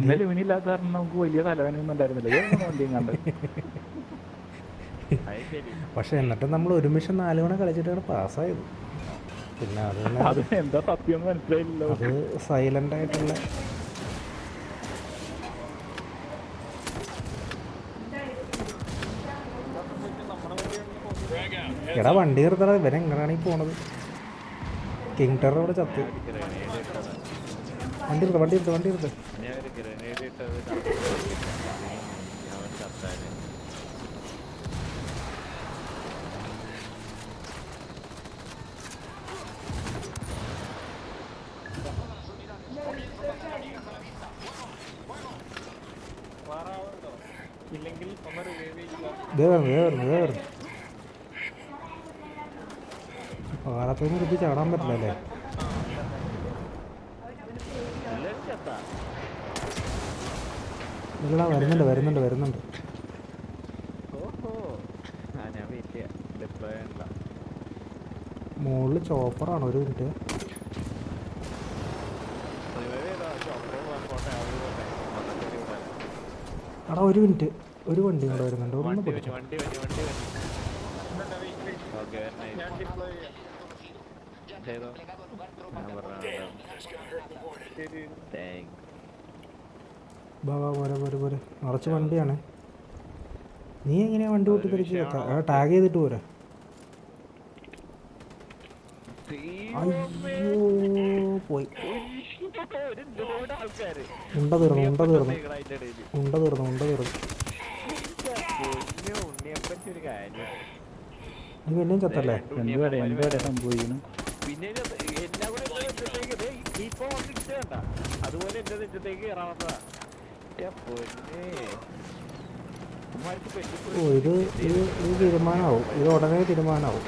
ഇന്നലെ ഇവനില്ലാത്ത കാരണം നമുക്ക് വലിയ തലവേനൊന്നും ഉണ്ടായിരുന്നില്ല. വണ്ടിയും കണ്ട് പക്ഷെ എന്നിട്ട് നമ്മൾ ഒരുമിഷം നാല് മണി കളിച്ചിട്ടാണ് പാസ്സായത്. പിന്നെ അത് അത് എന്താ സത്യം മനസ്സിലായില്ലല്ലോ. അത് സൈലന്റ് ആയിട്ടുള്ള എടാ വണ്ടി നിർത്തണത് ഇവൻ എങ്ങനെയാണ് ഈ പോണത്? കിങ് ടെറർ അവിടെ ചത്ത്. വണ്ടി എടുത്ത വണ്ടി എടുത്ത വണ്ടി എടുത്ത് ഞാൻ ഒരു ഗ്രനേഡ് ഇട്ടത് അവൻ ചത്താൽ ഇല്ലെങ്കിൽ ഒന്ന് റിവൈവ് ചെയ്യില്ല ഇതേ വരുന്നു ഇതേ വരുന്നു ഇതേ വരുന്നു പാലത്തുനിന്ന് എടുത്ത് ചാടാൻ പറ്റില്ല അല്ലേ എല്ലാവരും ചത്താ ഇല്ലടാ വരുന്നുണ്ട് വരുന്നുണ്ട് വരുന്നുണ്ട്. മുകളിൽ ചോപ്പറാണ് ഒരു മിനിറ്റ്. അടാ എടാ ഒരു മിനിറ്റ്. ഒരു വണ്ടി കൂടെ വരുന്നുണ്ട്. ഒന്ന് പിടിച്ചു? താങ്ക്സ് വണ്ടി വണ്ടി വണ്ടി ഓക്കെ ചെയ്തോ ഞാൻ പറഞ്ഞോ താങ്ക്സ് ബാ ബാ പോരെ പോരെ പോരെ. നിറച്ച് വണ്ടിയാണ്. നീ എങ്ങനെയാ വണ്ടി പൊട്ടി തിരിച്ച് വെക്കാം ടാഗ് ചെയ്തിട്ട് പോരാ. അയ്യോ പോയി. ഉണ്ട തീർന്നു ഉണ്ട തീർന്നു. ഉണ്ട തീർന്നു ഉണ്ട തീർന്നു. നീ പിന്നെയും ചത്തല്ലേ? എന്തുവാടെ എന്തുവാടെ സംഭവിക്കുന്നു. പിന്നെ എല്ലാം കൂടെ അതുപോലെ എന്റെ നെറ്റത്തേക്ക് കയറാവുന്നതാ എന്റെ പൊന്നേ ഉമ്മാർക്ക് പെട്ടിപ്പോയി. ഓ ഇത് ഇത് ഇത് തീരുമാനമാവും. ഇത് ഉടനെ തീരുമാനമാവും.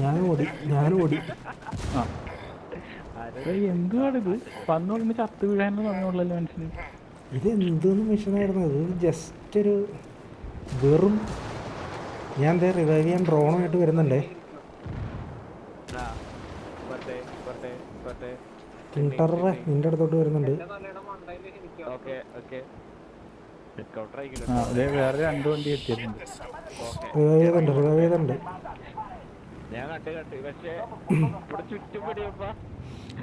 ഞാനും ഓടി ഞാൻ ഓടി. എന്തുവാണിത് വന്നോളുമ്പോ ചത്ത് വീഴാനും പറഞ്ഞോളല്ലോ മനസ്സിന് ഇത് എന്തൊന്നും മിഷനായിരുന്നു? ഇത് ജസ്റ്റ് ഒരു വെറും ഞാൻ എന്താ റിവൈവ് ചെയ്യാൻ ഡ്രോണായിട്ട് വരുന്നുണ്ടേ. ടെററെ നിന്റെ അടുത്തോട്ട് വരുന്നുണ്ട്. വേറെ രണ്ട് വണ്ടി എത്തിയിട്ടുണ്ട്. റിവൈവ് റിവൈവ്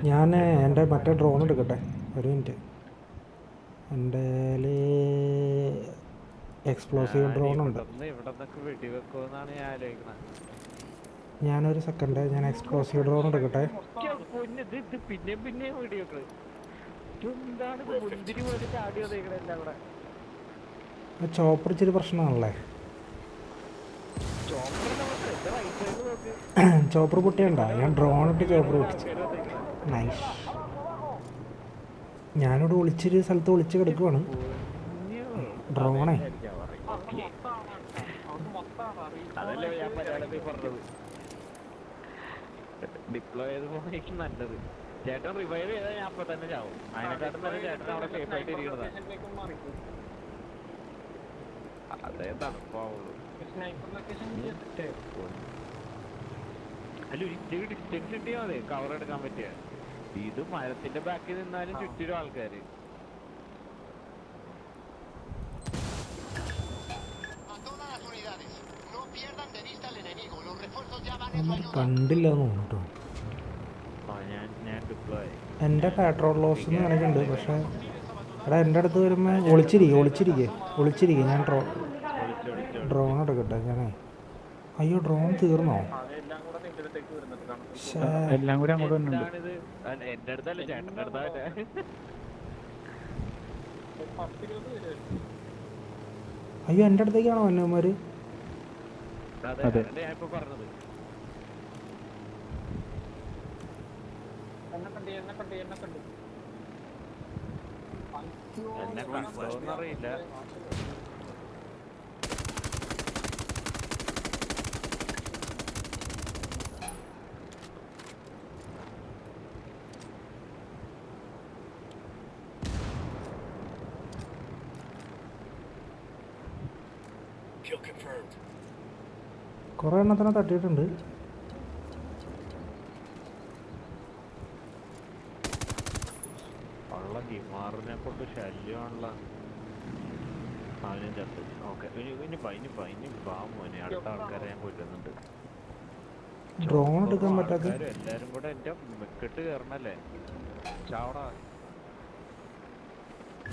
ഞാൻ എന്റെ മറ്റേ ഡ്രോൺ എടുക്കട്ടെ ഒരു മിനിറ്റ് എന്റെ എക്സ്പ്ലോസീവ് ഡ്രോൺ ഉണ്ട് ഇവിടെ നിന്നൊക്കെ വെടിവെക്കുമെന്നാണ് ഞാൻ ആലോചിക്കണത് ഞാനൊരു സെക്കൻഡ് ഞാൻ എക്സ്പ്ലോസീവ് ഡ്രോൺ എടുക്കട്ടെ? പിന്നെ ചോപ്പർ ഇച്ചിരി പ്രശ്നമാണല്ലേ? ചോപ്പർ പൊട്ടിയണ്ട? ഞാൻ ഡ്രോൺ ഇട്ട് ചോപ്പർ പൊട്ടിച്ചു. നൈസ് ഞാനിവിടെ ഒളിച്ചൊരു സ്ഥലത്ത് ഒളിച്ച് കിടക്കുവാണ്. ഡ്രോണേ. അതല്ലേ ഞാൻ പറഞ്ഞത്. ഡിപ്ലോയ് ചെയ്ത് പോകുന്നതായിരിക്കും നല്ലത്. ചേട്ടൻ റിവൈവ് ചെയ്താൽ ഞാൻ അപ്പൊ തന്നെ ചാവും. അതിനെക്കാട്ടും നല്ല ചേട്ടൻ അവിടെ സേഫ് ആയിട്ട് ഇരിക്കുന്നതാ അതേ തണുപ്പാവുള്ളൂ. അല്ല ഒരു ഡിസ്റ്റൻസ് കിട്ടിയാൽ മതി. കവർ എടുക്കാൻ പറ്റിയ. ഇത് മരത്തിന്റെ ബാക്കിൽ നിന്നാലും ചുറ്റിലും ആൾക്കാര്. കണ്ടില്ല തോന്നുട്ടോ എന്റെ പാട്രോൾ ലോസ് എന്ന് കാണിക്കുന്നുണ്ട് പക്ഷേ എടാ എന്റെ അടുത്ത് വരുമ്പോൾ ഒളിച്ചിരിക്കുക ഒളിച്ചിരിക്കുക ഒളിച്ചിരിക്കുക ഞാൻ ഡ്രോ ഡ്രോൺ എടുക്കട്ടെ ഞാനേ. അയ്യോ ഡ്രോൺ തീർന്നോ. എല്ലാം കൂടി അങ്ങോട്ട് വന്നിട്ടുണ്ട്. അയ്യോ എന്റെ അടുത്തേക്കാണോ അന്നമാര് അതെ അതെ. അതല്ലേ ഞാൻ ഇപ്പൊ പറഞ്ഞത് എന്നെ കുറേ എണ്ണത്തിനെ തട്ടിയിട്ടുണ്ട്. കൊണ്ട് ശല്യമാണല്ലോ. അവനും ചത്ത് ഓക്കെ. ഇനി ഇനി ഇനി വാ മോനെ. അടുത്ത ആൾക്കാരെ ഞാൻ കൊല്ലുന്നുണ്ട്. ഡ്രോൺ എടുക്കാൻ പറ്റാത്ത എല്ലാരും കൂടെ എന്റെ മെക്കെട്ട് കയറണല്ലേ ചാവടാ.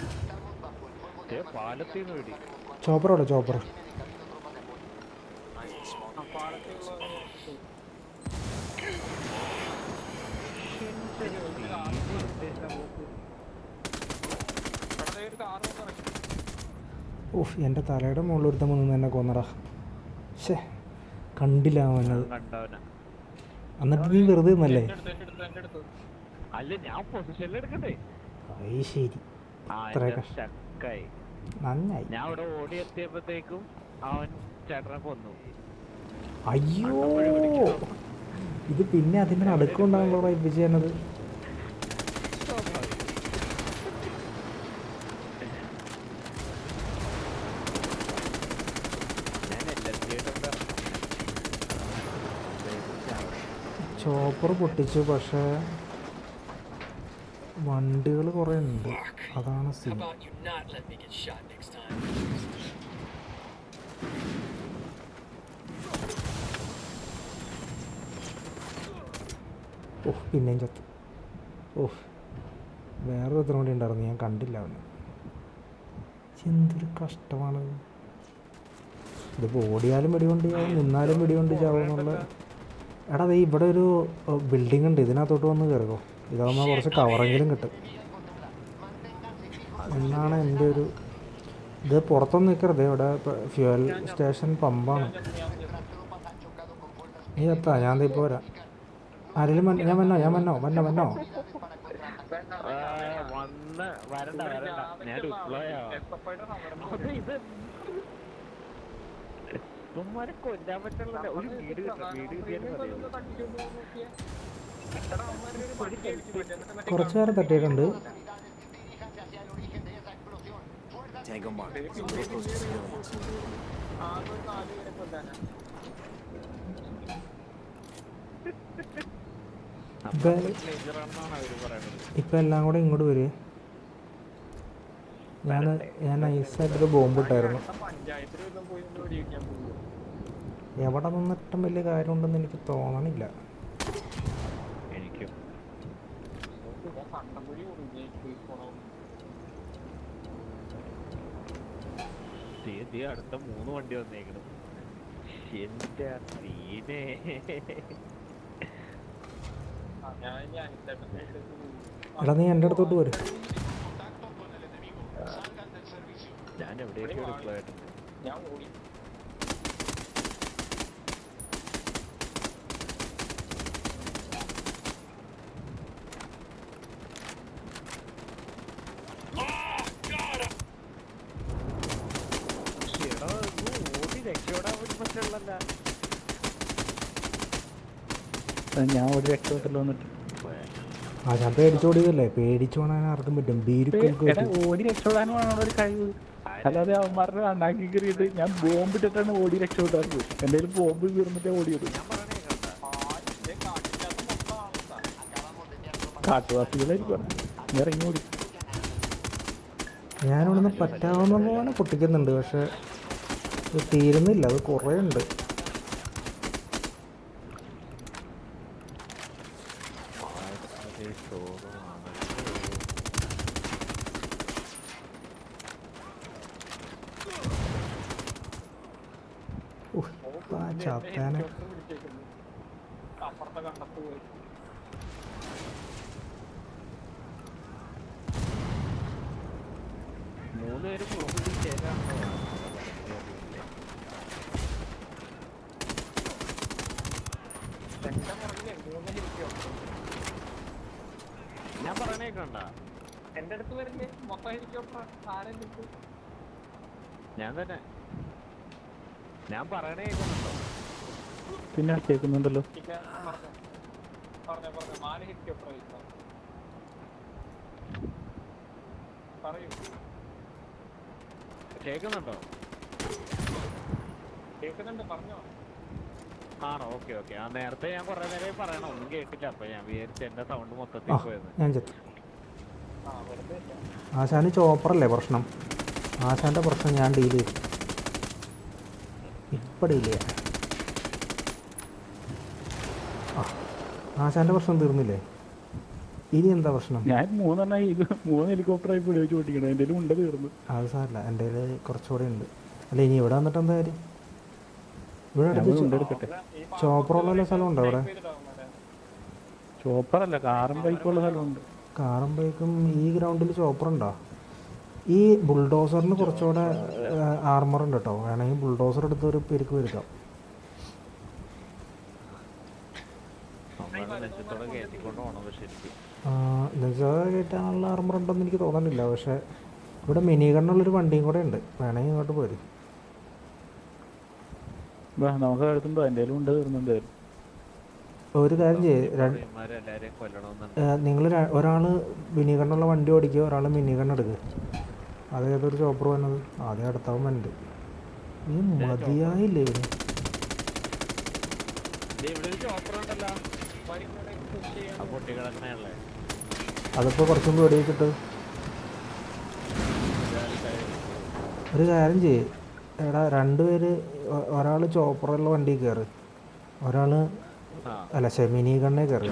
Estamos bajo el chopper de ഏ armas പാലത്തിൽ നിന്ന് വെടി ചോപ്പർ അവിടെ chopper Tienen en camino tropas de apoyo. ഓഫ് എന്റെ തലയുടെ മുകളിൽ ഒരുത്തം വന്ന് എന്നെ കൊന്നടാ. ശേ കണ്ടില്ല അവനത് എന്നിട്ട് നീ വെറുതെ അത് ശരി. ഇത്ര നന്നായി. ഞാൻ ഓടി എത്തിയപ്പോഴത്തേക്കും അവൻ ചേട്ടനെ കൊന്നു. അയ്യോ! ഇത് പിന്നെ അതിന്റെ അടുക്കുണ്ടാകുമ്പോൾ ഇത് ചോപ്പർ പൊട്ടിച്ചു പക്ഷേ വണ്ടികൾ കുറേ ഉണ്ട്. അതാണ് സീൻ? ഓഹ് പിന്നെയും ചത്ത്. ഓഹ് വേറെ എത്ര കൂടി ഉണ്ടായിരുന്നു ഞാൻ കണ്ടില്ല അവന്. എന്തൊരു കഷ്ടമാണ്. ഇതിപ്പോൾ ഓടിയാലും വെടികൊണ്ട് ചാവും നിന്നാലും വെടികൊണ്ട് ചാവും എന്നുള്ള എടാ ഇവിടെ ഒരു ബിൽഡിംഗ് ഉണ്ട്. ഇതിനകത്തോട്ട് വന്ന് കയറുമോ ഇതാകുമ്പോൾ കുറച്ച് കവറെങ്കിലും കിട്ടും. എന്നാണ് എന്റെ ഒരു ഇത് പുറത്തൊന്നും നിൽക്കരുത് ഇവിടെ ഫ്യൂവൽ സ്റ്റേഷൻ പമ്പാണ്. നീ എത്താ? ഞാൻ ദേ ഇപ്പോൾ വരാം. ആരെങ്കിലും ഞാൻ വന്നോ? ഞാൻ വന്നോ? വന്നോ? വന്നോ? വരണ്ട വരണ്ട. ഞാൻ ഇവന്മാരെ കൊല്ലാൻ പറ്റുള്ള ഒരു വീട് വീട് കുറച്ചു പേരെ തട്ടിയിട്ടുണ്ട് ഇപ്പൊ എല്ലാം കൂടെ ഇങ്ങോട്ട് വരുക. ഞാൻ ഞാൻ നൈസായിട്ടൊരു ബോംബിട്ടായിരുന്നു. എവിടെ നിന്നിട്ടും വലിയ കാര്യമുണ്ടെന്ന് എനിക്ക് തോന്നണില്ല. എനിക്കും. ദേ, ദേ അടുത്ത മൂന്ന് വണ്ടി വന്നേക്കണം. എന്റെ സീനെ എടാ നീ എന്റെ അടുത്തോട്ട് വരും. ഞാൻ എവിടെയൊക്കെ ഡിപ്ലോയ് ആയിട്ടുണ്ട് ഇത് ഓടി ഞാൻ ഒരു രക്ഷപ്പെട്ടല്ലോ എന്നിട്ട് ആ ഞാൻ പേടിച്ചോടിയതല്ലേ പേടിച്ചോണാൻ ആർക്കും പറ്റും. ഓടി രക്ഷപ്പെടാനുമാണ് ഒരു കഴിവ്? അല്ലാതെ അവന്മാരുടെ അണ്ണാക്കി കയറിയിട്ട് ഞാൻ ബോംബ് ഇട്ടിട്ടാണ് ഓടി രക്ഷപ്പെട്ടത് എന്തെങ്കിലും ബോംബ് തീർന്നിട്ടേ ഓടിയത് കാട്ടുവാസികളായിരിക്കും ഞാൻ ഇറങ്ങി ഓടി. ഞാനിവിടുന്ന് പറ്റാവുന്ന പോലെ പൊട്ടിക്കുന്നുണ്ട് പക്ഷെ തീരുന്നില്ല. അത് കുറേ ഉണ്ട് അതേ ഷോറൂമാണ് ഉഹ്, ആ ചത്താനെ. മൂന്ന് പേര് എന്റെ അടുത്ത് വരുന്നേ. മൊത്തം ഹെലികോപ്റ്റർ ആരെ നിൽക്കും ഞാൻ തന്നെ. ഞാൻ പറയണേ കേൾക്കുന്നുണ്ടോ? പിന്നെ കേൾക്കുന്നുണ്ടല്ലോ. പറഞ്ഞോ പറഞ്ഞോ. പറഞ്ഞോ ഹെലികോപ്റ്റർ പറയൂ. കേൾക്കുന്നുണ്ടോ? കേൾക്കുന്നുണ്ട് പറഞ്ഞോ. ആണോ? Okay okay. ആ നേരത്തെ ഞാൻ കുറെ നേരം പറയണം ഒന്നും കേട്ടില്ല. അപ്പൊ ഞാൻ വിചാരിച്ചു എന്റെ സൗണ്ട് മൊത്തത്തിൽ പോയത് ഞാൻ ചത്തു ആ വെറുതെ ഇല്ല. ആശാന് ചോപ്പറല്ലേ പ്രശ്നം? ആശാന്റെ പ്രശ്നം ഞാൻ ഡീൽ ചെയ്തു. ഇപ്പം ഡീൽ ചെയ്യാം. ആശാന്റെ പ്രശ്നം തീർന്നില്ലേ? ഇനി എന്താ പ്രശ്നം? ഞാൻ മൂന്നെണ്ണം മൂന്ന് ഹെലികോപ്റ്റർ ആയി എന്റെ ഉണ്ട് തീർന്നു. അത് സാറില്ല എന്റെ കുറച്ചുകൂടെ ഉണ്ട്. അല്ല ഇനി ഇവിടെ വന്നിട്ട് എന്താ കാര്യം? ഇവിടെ ഈ ചോപ്പറുള്ള സ്ഥലമുണ്ടോ അവിടെ? ചോപ്പറല്ല കാറും ബൈക്കുള്ള സ്ഥലമുണ്ട്. കാറും ബൈക്കും ഈ ഗ്രൗണ്ടിൽ ചോപ്പറുണ്ടോ ഈ ബുൾഡോസറിന് കുറച്ചുകൂടെ ആർമർ ഉണ്ട് കേട്ടോ വേണമെങ്കിൽ ബുൾഡോസർ എടുത്ത് ഒരു പെരുക്ക് വരുത്താം എന്നുവെച്ചാൽ കയറ്റാനുള്ള ആർമർ ഉണ്ടെന്ന് എനിക്ക് തോന്നുന്നില്ല. പക്ഷേ ഇവിടെ മിനി ഗണ്ണുള്ളൊരു വണ്ടിയും കൂടെ ഉണ്ട്. വേണമെങ്കിൽ ഇങ്ങോട്ട് പോരും. നമുക്ക് അടുത്തുണ്ടോ? എന്റെ ഉണ്ട് തീർന്നുണ്ട് ഒരു കാര്യം ചെയ്യ്. നിങ്ങൾ ഒരാൾ മിനി ഗണ്ണുള്ള വണ്ടി ഓടിക്കുക ഒരാൾ മിനി ഗണ്ണ് എടുക്കുക അത് ഏതൊരു ചോപ്പർ വന്നത്? ആദ്യം അടുത്തവൻ വന്നത് ഈ മതിയായില്ലേ അതിപ്പോൾ കുറച്ചും കൂടി വെച്ചിട്ട് ഒരു കാര്യം ചെയ്യ്. എടാ രണ്ടുപേര് ഒരാൾ ചോപ്പറുള്ള വണ്ടി കയറ് ഒരാൾ ആ അല്ല ഷെമിനി മിനി ഗണ്ണേ കയറി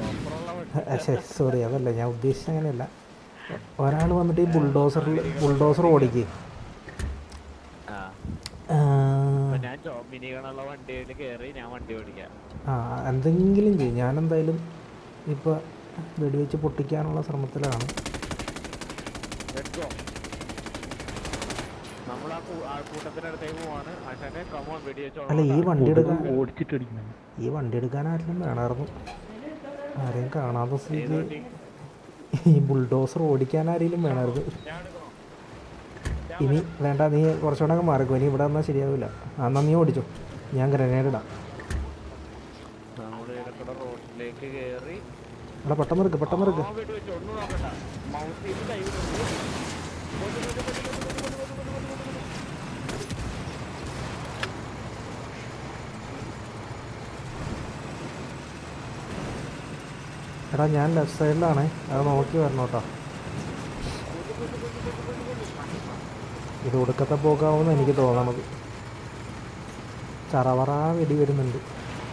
സോറി അതല്ല ഞാൻ ഉദ്ദേശിച്ചത് അങ്ങനെയല്ല. ഒരാൾ വന്നിട്ട് ഈ ബുൾഡോസറിൽ ബുൾഡോസർ ഓടിക്ക്. ആ. എന്തെങ്കിലും ചെയ്യും. ഞാൻ എന്തായാലും ഇപ്പോൾ വെടിവെച്ച് പൊട്ടിക്കാനുള്ള ശ്രമത്തിലാണ് Let's go. നമ്മൾ ആ കൂ- ആൾക്കൂട്ടത്തിനടുത്തേക്ക് പോവാണ് ആശാനെ കമോൺ വെടി അല്ല ഈ വണ്ടി എടുക്കാൻ ഈ വണ്ടി എടുക്കാൻ ആരെങ്കിലും വേണമായിരുന്നു. ആരെയും കാണാത്ത സ്ഥിതി ഈ ബുൾഡോസർ ഓടിക്കാൻ ആരെങ്കിലും വേണമായിരുന്നു. ഇനി വേണ്ട നീ കുറച്ചുകൂടെ അങ്ങ് മാറിക്കോ. ഇനി ഇവിടെ വന്നാൽ ശരിയാവില്ല. ആ, എന്നാ നീ ഓടിച്ചോ. ഞാൻ ഗ്രനേഡ് ഇടാം. പെട്ടെന്ന് എടുക്ക് പെട്ടെന്ന് എടുക്ക് ആ വെടി വെച്ച് ഒന്നും നോക്കണ്ട മൗത്ത് ചെയ്ത് കൈ വിടുന്നു എടാ ഞാൻ ലെഫ്റ്റ് സൈഡിലാണ് അത് നോക്കി വരണം കേട്ടോ. ഇത് ഒടുക്കത്തെ പോക്കാവുമെന്ന് എനിക്ക് തോന്നണത് ചറവറ വെടി വരുന്നുണ്ട്.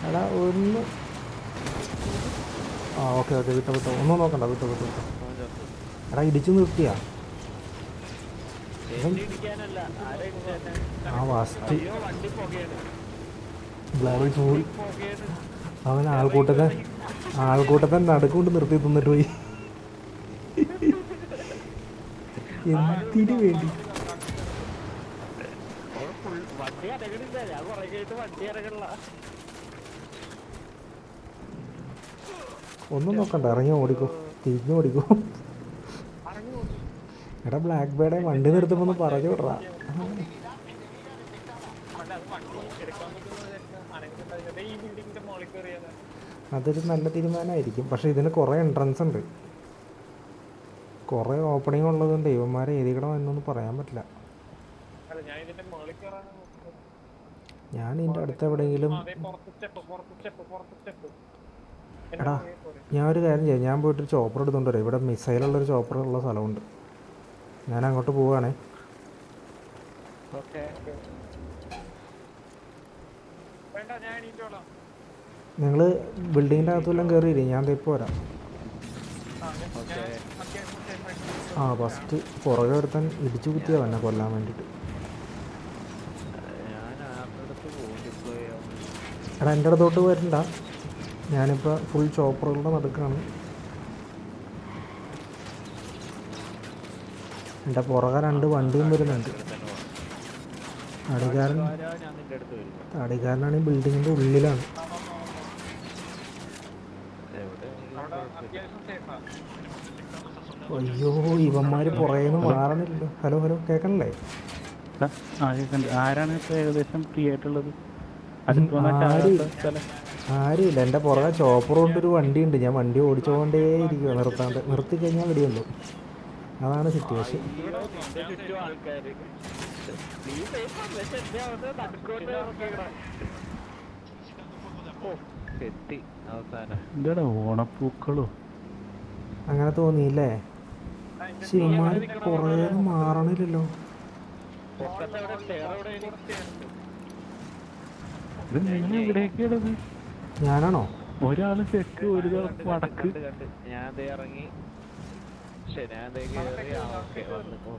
എടാ ഒന്ന്. ആ ഓക്കെ ഓക്കെ വിട്ട വിട്ടോ. ഒന്നും നോക്കണ്ട വിട്ടോ വിട്ടോ വിട്ടോ. എടാ ഇടിച്ചു നിർത്തിയാ. ആ വാസ്റ്റ് അവൻ ആൾക്കൂട്ടത്തെ ആൾക്കൂട്ടത്തെ നടുക്കൊണ്ട് നിർത്തി തിന്നിട്ട് പോയി. എന്തിനു വേണ്ടി? ഒന്നും നോക്കണ്ട ഇറങ്ങി ഓടിക്കോ. തിരിഞ്ഞു ഓടിക്കോ. എടാ ബ്ലാക്ക് ബേഡെ വണ്ടി നിർത്തുമ്പോൾ ഒന്ന് പറഞ്ഞു വിടറാ പണ്ട് അത് വണ്ടി എടുക്കാൻ പറ്റുന്നത് അനങ്ങുന്നുണ്ടായിരുന്നത് ഈ ബിൽഡിങ്ങിന്റെ മുകളിൽ കയറിയത് അതൊരു നല്ല തീരുമാനമായിരിക്കും. പക്ഷേ ഇതിന് കുറേ എൻട്രൻസ് ഉണ്ട്. കുറേ ഓപ്പണിംഗ് ഉള്ളതുകൊണ്ട് ഇവന്മാരെ ഏതിക്കണം എന്നൊന്നും പറയാൻ പറ്റില്ല. ഞാൻ ഇതിന്റെ അടുത്ത് എവിടെയെങ്കിലും എടാ ഞാൻ ഒരു കാര്യം ചെയ്യാം. ഞാൻ പോയിട്ട് ചോപ്പർ എടുത്തുകൊണ്ട് വരാം. ഇവിടെ മിസൈലുള്ളൊരു ചോപ്പർ ഉള്ള സ്ഥലമുണ്ട്. ഞാൻ അങ്ങോട്ട് പോവുകയാണേ ഓക്കെ. വേണ്ട ഞാൻ എണീറ്റോളാം. നിങ്ങൾ ബിൽഡിങ്ങിന്റെ അകത്തെല്ലാം കയറിയില്ലേ ഞാൻ ഇപ്പോൾ വരാം. ആ ഫസ്റ്റ് പുറകെ ഒരുത്തൻ ഇടിച്ചു കുത്തിയാ തന്നെ കൊല്ലാൻ വേണ്ടിയിട്ട് എടാ എന്റെ അടുത്തോട്ട് വരണ്ട. ഞാനിപ്പോൾ ഫുൾ ചോപ്പറുകളുടെ നടുക്കാണ്. എന്റെ പുറകെ രണ്ട് വണ്ടിയും വരുന്നുണ്ട്. അടികാരനാണ് ഈ ബിൽഡിങ്ങിന്റെ ഉള്ളിലാണ് എവിടെ അവിടെ അത്യാവശ്യം സേഫാ അയ്യോ ഇവന്മാർ പുറകെ മാറണില്ല ഹലോ ഹലോ കേക്കണല്ലേ ആരാണ് ഇപ്പൊ ഏകദേശം ഫ്രീ ആയിട്ടുള്ളത്? ആരുമില്ല. എന്റെ പുറകെ ചോപ്പർ കൊണ്ടൊരു വണ്ടിയുണ്ട്. ഞാൻ വണ്ടി ഓടിച്ചുകൊണ്ടേ ഇരിക്കുക നിർത്താണ്ട്. നിർത്തി കഴിഞ്ഞാൽ വെടിയുള്ളൂ അതാണ് സിറ്റുവേഷൻ എന്റെ. ഓ എത്തി അവസാനം. എന്താടാ ഓണപ്പൂക്കളോ? അങ്ങനെ തോന്നിയില്ലേ? ശിവന്മാർ കുറേ മാറണില്ലല്ലോ? ഇത് നിങ്ങൾ എവിടേക്കാണത്? ഞാനാണോ? ഒരാൾ തെക്ക് ഒരു വടക്ക്. ഞാൻ ദേ ഇറങ്ങി. ശരി ഞാൻ ദേ കേറി. ആ, ഓക്കേ, വന്നു ഓ.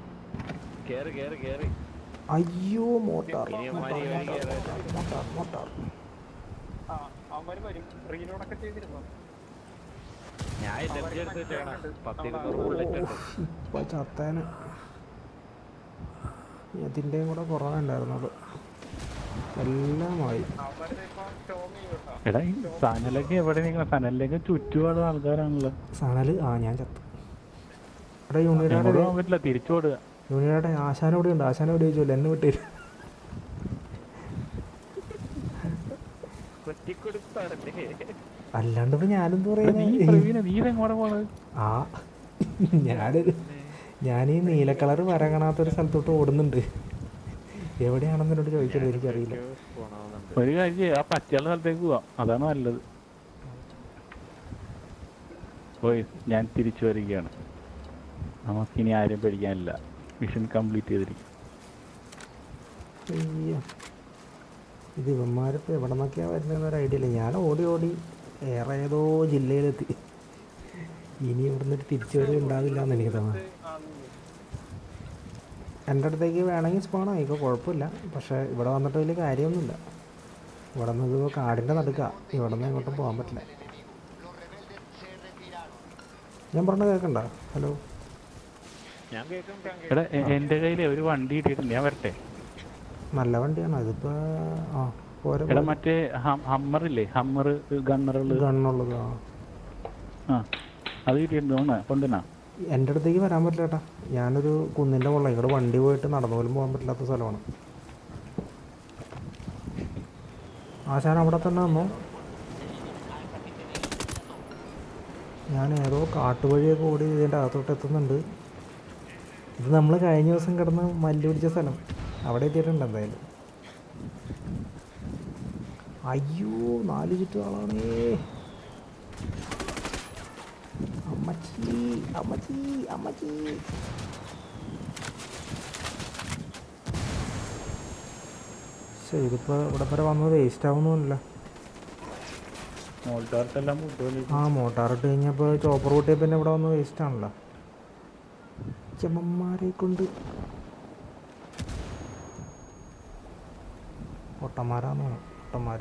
കേറി കേറി കേറി. അയ്യോ mortar. Mortar mortar mortar mortar. ആ അവന്മാര് വരും. റീലോഡൊക്കെ ചെയ്തിരുന്നു? ഞാൻ പത്തിരുന്നൂറ് ബുള്ളറ്റ് ഉണ്ട് ഇപ്പൊ ചത്തേന് ഇതിന്റെയും കൂടെ കുറവുണ്ടായിരുന്നുള്ളൂ എല്ലാമായി. അവന്മാരുടെ ഇപ്പൊ സ്റ്റോം ചെയ്യൂട്ടോ എടാ ഈ സനലൊക്കെ എവിടെ നിൽക്കണം സനലിലേക്ക് ചുറ്റുപാട് ആൾക്കാരാണല്ലോ. സണൽ ആ ഞാൻ ചത്തു. എടാ എങ്ങോട്ടും യൂണിയുടെ പോകാൻ പറ്റില്ല തിരിച്ചോടുക യൂണിയുടെ ആശാന ഇവിടെ ഉണ്ട് ആശാന ഇവിടെ ചോദിച്ചല്ലോ എന്നെ വിട്ടേര്. അല്ലാണ്ട് ഇപ്പൊ ഞാനെന്ത് എടാ, നീ പറയുന്നത് പ്രവീണ നീ ഇതെങ്ങോടെ ആ ഞാനൊരു ഞാൻ ഈ നീല കളർ വര കാണാത്തൊരു സ്ഥലത്തോട്ട് ഓടുന്നുണ്ട്. എവിടെയാണെന്ന് എന്നോട് ചോദിച്ചത് എനിക്കറിയില്ല. ഒരു കാര്യം ആ പച്ചയുള്ള സ്ഥലത്തേക്ക് പോവാം. അതാണ് നല്ലത്. പോയി ഞാൻ തിരിച്ചു വരികയാണ്. നമുക്കിനി ആരും പേടിക്കാനില്ല. മിഷൻ കംപ്ലീറ്റ് ചെയ്തിരിക്കും. ഇത് ഇവന്മാരിപ്പോൾ എവിടെ നിന്നൊക്കെയാണ് വരുന്നതെന്നൊരു ഐഡിയ ഇല്ല. ഞാൻ ഓടി ഓടി വേറെ ഏതോ ജില്ലയിലെത്തി. ഇനി ഇവിടുന്ന് തിരിച്ചു വരും ഉണ്ടാവില്ല എന്ന് എനിക്ക് തോന്നുന്നു. എന്റെ അടുത്തേക്ക് വേണമെങ്കിൽ സ്പോൺ ആയിക്കോ കുഴപ്പമില്ല. പക്ഷേ ഇവിടെ വന്നിട്ട് വലിയ കാര്യമൊന്നുമില്ല. ഇവിടെ നിന്ന് കാടിന്റെ നടുക്കുക ഇവിടെ നിന്ന് എങ്ങോട്ടും പോകാൻ പറ്റില്ല. ഞാൻ പറഞ്ഞ കേൾക്കണ്ട? ഹലോ എടാ എന്റെ കയ്യിൽ ഒരു വണ്ടി ഇട്ടിട്ടുണ്ട് ഞാൻ വരട്ടെ? നല്ല വണ്ടിയാണ്. അതിപ്പോ ആ എടാ മറ്റേ ഹമ്മർ ഇല്ലേ ഹമ്മർ ഗണ്ണറുള്ളത് ഗണ്ണുള്ളത് ആ. അത് കിട്ടിയിട്ടുണ്ട് കൊണ്ടുവന്നാ? എന്റെ അടുത്തേക്ക് വരാൻ പറ്റില്ല ചേട്ടാ ഞാനൊരു കുന്നിന്റെ മുകളിൽ ഇങ്ങോട്ട് വണ്ടി പോയിട്ട് നടന്നു പോലും പോകാൻ പറ്റില്ലാത്ത സ്ഥലമാണ്. ആശാൻ അവിടെ തന്നെ നിന്നു. ഞാൻ ഏതോ കാട്ടുവഴിയൊക്കെ ഓടി ഇതിന്റെ അകത്തോട്ട് എത്തുന്നുണ്ട്. ഇത് നമ്മൾ കഴിഞ്ഞ ദിവസം കിടന്ന് മല്ല് പിടിച്ച സ്ഥലം. അവിടെ എത്തിയിട്ടുണ്ട് എന്തായാലും. അയ്യോ നാല് ചുറ്റുകളാണേ അമ്മച്ചി അമ്മച്ചി അമ്മച്ചി. ഇതിപ്പോൾ ഇവിടെ വരെ വന്നത് വേസ്റ്റ് ആവുന്നില്ല ആ മോട്ടാറിട്ട് കഴിഞ്ഞപ്പോൾ ചോപ്പർ കൂട്ടിയപ്പോൾ പിന്നെ ഇവിടെ വന്ന് വേസ്റ്റ് ആണല്ലോ. ചെമ്മന്മാരെ കൊണ്ട് പൊട്ടന്മാരാന്ന് പൊട്ടന്മാർ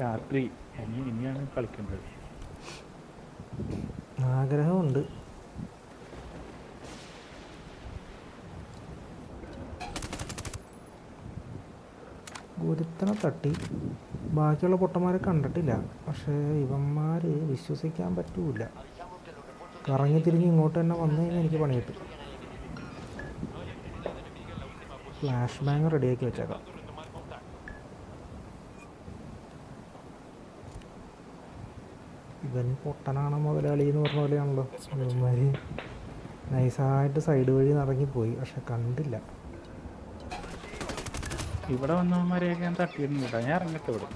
രാത്രി ഇനി ഇനിയാണ് ആഗ്രഹമുണ്ട്. ഗുരുത്തനെ തട്ടി. ബാക്കിയുള്ള പൊട്ടന്മാരെ കണ്ടിട്ടില്ല. പക്ഷേ ഇവന്മാർ വിശ്വസിക്കാൻ പറ്റൂല. കറങ്ങി തിരിഞ്ഞ് ഇങ്ങോട്ട് തന്നെ വന്നു കഴിഞ്ഞാൽ എനിക്ക് പണി കിട്ടും ഫ്ലാഷ് ബാങ് റെഡിയാക്കി വെച്ചേക്കാം. ഇവൻ പൊട്ടനാണ് മുതലാളി എന്ന് പറഞ്ഞ പോലെയാണല്ലോ. ഇവന്മാർ നൈസായിട്ട് സൈഡ് വഴി ഇറങ്ങിപ്പോയി പക്ഷെ കണ്ടില്ല. ഇവിടെ വന്നവന്മാരെയൊക്കെ ഞാൻ തട്ടിയിരുന്നു കേട്ടോ ഞാൻ ഇറങ്ങട്ടെ ഇവിടെ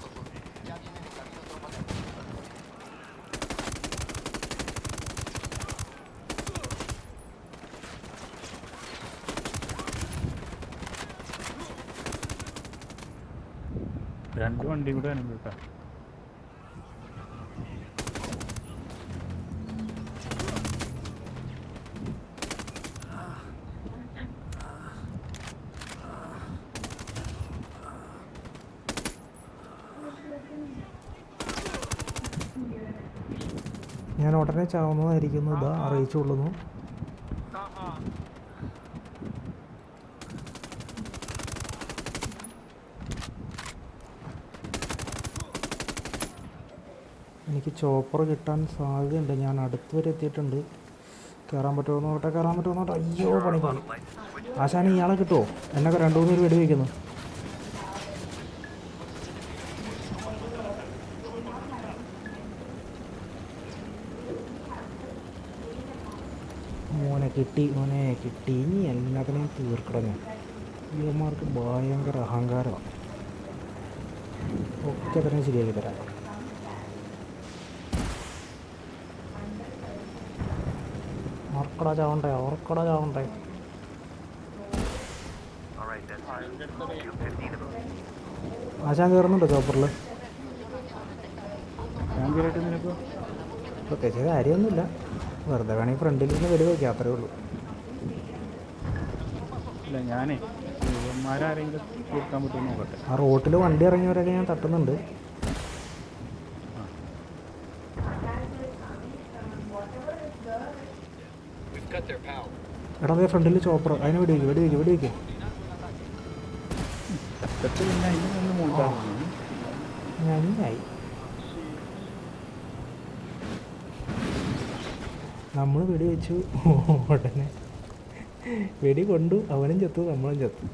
രണ്ട് വണ്ടി കൂടെ വേണം കേട്ടോ. ഞാൻ ഉടനെ ചാവുന്നതായിരിക്കുന്നു. ഇതാ അറിയിച്ചുകൊള്ളുന്നു. എനിക്ക് ചോപ്പർ കിട്ടാൻ സാധ്യതയുണ്ട്. ഞാൻ അടുത്ത് വരെ എത്തിയിട്ടുണ്ട്. കയറാൻ പറ്റുമോ നോട്ടെ കയറാൻ പറ്റുമോ നോട്ടെ അയ്യോ പണി. കാണും ആശാനി ഇയാളെ കിട്ടുമോ എന്നൊക്കെ രണ്ടു മൂന്ന് പേര് വെടി വയ്ക്കുന്നു മോനെ കിട്ടി മോനെ കിട്ടി. ഇനി എല്ലാത്തിനെയും തീർക്കണം ഞാൻ. ഇവന്മാർക്ക് ഭയങ്കര അഹങ്കാരമാണ് ഒക്കെ തന്നെ ശരിയാക്കി തരാം. ഉറക്കടാ ചാവണ്ടേ ഉറക്കടാ ചാവണ്ടേ ആശാൻ കയറുന്നുണ്ടോ ചോപ്പറിൽ? പ്രത്യേകിച്ച് കാര്യമൊന്നുമില്ല. വെറുതെ വേണമെങ്കിൽ ഫ്രണ്ടിൽ നിന്ന് വരിക വയ്ക്കാം അത്രേ ഉള്ളൂ. ഇല്ല ഞാനേ ആ റോട്ടിൽ വണ്ടി ഇറങ്ങിയവരൊക്കെ ഞാൻ തട്ടുന്നുണ്ട്. എടാ അതേ ഫ്രണ്ടിൽ ചോപ്പർ അതിനെ വെടി വയ്ക്കും വെടി വയ്ക്കും വെടി വയ്ക്കും ഞാനായി നമ്മൾ വെടി വെച്ചു ഉടനെ. വെടി കൊണ്ടു അവനും ചത്തു നമ്മളും ചത്തു.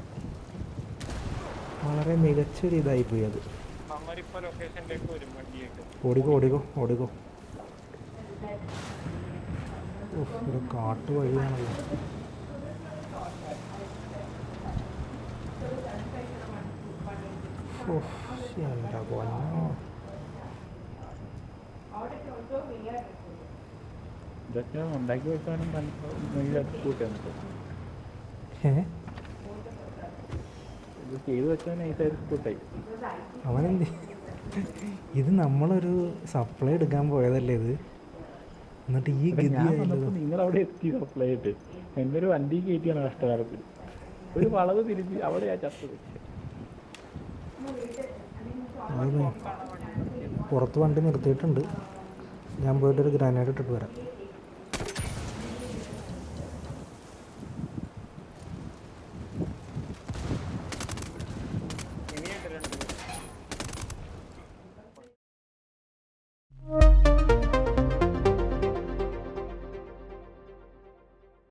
വളരെ മികച്ചൊരു ഇതായി പോയി അത്. ഓടിക്കോ ഓടിക്കോ ഓടിക്കോ. ഒരു കാട്ടു വഴിയാണല്ലോ എന്റെ പൊന്നോ ഇതൊക്കെ ഉണ്ടാക്കി വെക്കാനും കൂട്ടാണ് ചെയ്ത് വെച്ചാൽ നൈസായിട്ട് കൂട്ടായി. അവനെന്ത്? ഇത് നമ്മളൊരു സപ്ലൈ എടുക്കാൻ പോയതല്ലേ ഇത്? എന്നിട്ട് ഈ നിങ്ങൾ അവിടെ എത്തി സപ്ലൈ ആയിട്ട്. എന്നെ ഒരു വണ്ടി കയറ്റിയാണ് കഷ്ടകാലത്തിൽ ഒരു വളവ് തിരിച്ച് അവിടെ ആ ചത്തത് പുറത്ത് വണ്ടി നിർത്തിയിട്ടുണ്ട്. ഞാൻ പോയിട്ടൊരു ഗ്രാനൈഡ് ഇട്ടിട്ട് വരാം.